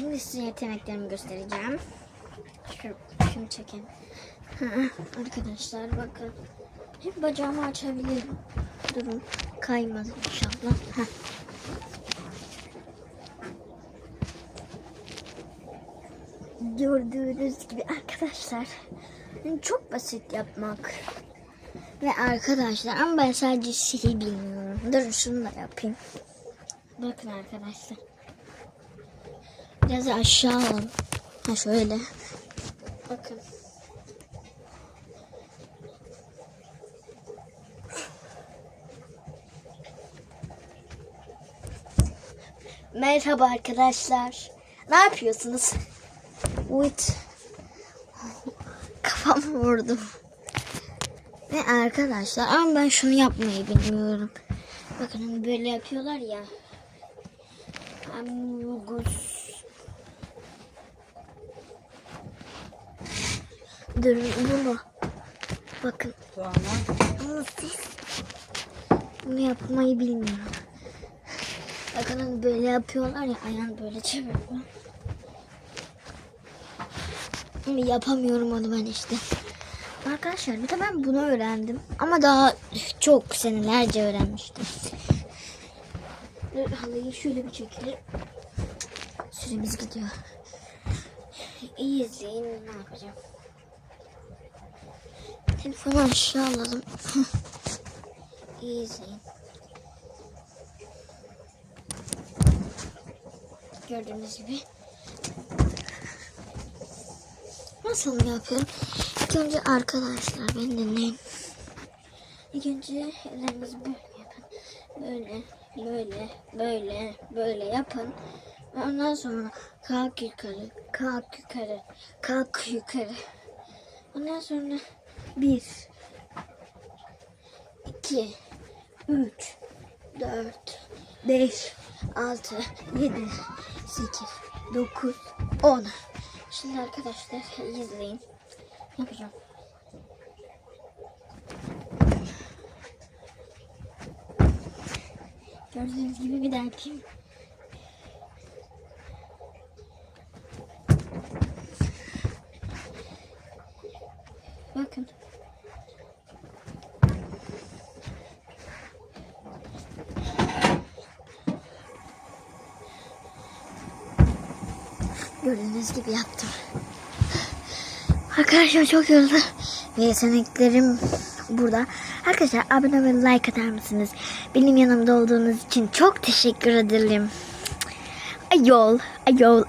Şimdi size yeteneklerimi göstereceğim. Şu, şunu çekin. Arkadaşlar bakın. Hep bacağımı açabilirim. Durun. Kaymaz inşallah. Gördüğünüz gibi arkadaşlar. Çok basit yapmak. Ve arkadaşlar ama ben sadece şeyi bilmiyorum. Durun şunu da yapayım. Bakın arkadaşlar. Biraz aşağı alalım. Ha şöyle. Bakın. Merhaba arkadaşlar. Ne yapıyorsunuz? Wait. Kafamı vurdum. Ve arkadaşlar ama ben şunu yapmayı bilmiyorum. Bakın böyle yapıyorlar ya. Amigos. Durun bunu. Bakın. Ama siz bunu yapmayı bilmiyorum. Bakın hani böyle yapıyorlar ya ayağını böyle çeviriyor. Ama yapamıyorum onu ben işte. Arkadaşlar bir de ben bunu öğrendim. Ama daha çok senelerce öğrenmiştim. Dur, Halıyı şöyle bir çekelim. Süremiz gidiyor. İyi izleyin ne yapacağım. Telefonu aşağı alalım. İyi. Gördüğünüz gibi. Nasıl yapıyorum? İlk önce arkadaşlar beni dinleyin. İlk önce ellerinizi böyle yapın. Böyle, böyle, böyle, böyle yapın. Ondan sonra kalk yukarı, kalk yukarı, kalk yukarı. Ondan sonra bir, iki, üç, dört, beş, altı, yedi, sekiz, dokuz, on. Şimdi arkadaşlar izleyin. Yapacağım. Gördüğünüz gibi bir daha Bakın. Gördüğünüz gibi yaptım. Arkadaşlar çok yoruldum. Ve yeteneklerim burada. Arkadaşlar abone ve like atar mısınız? Benim yanımda olduğunuz için çok teşekkür ederim. Ayol, ayol,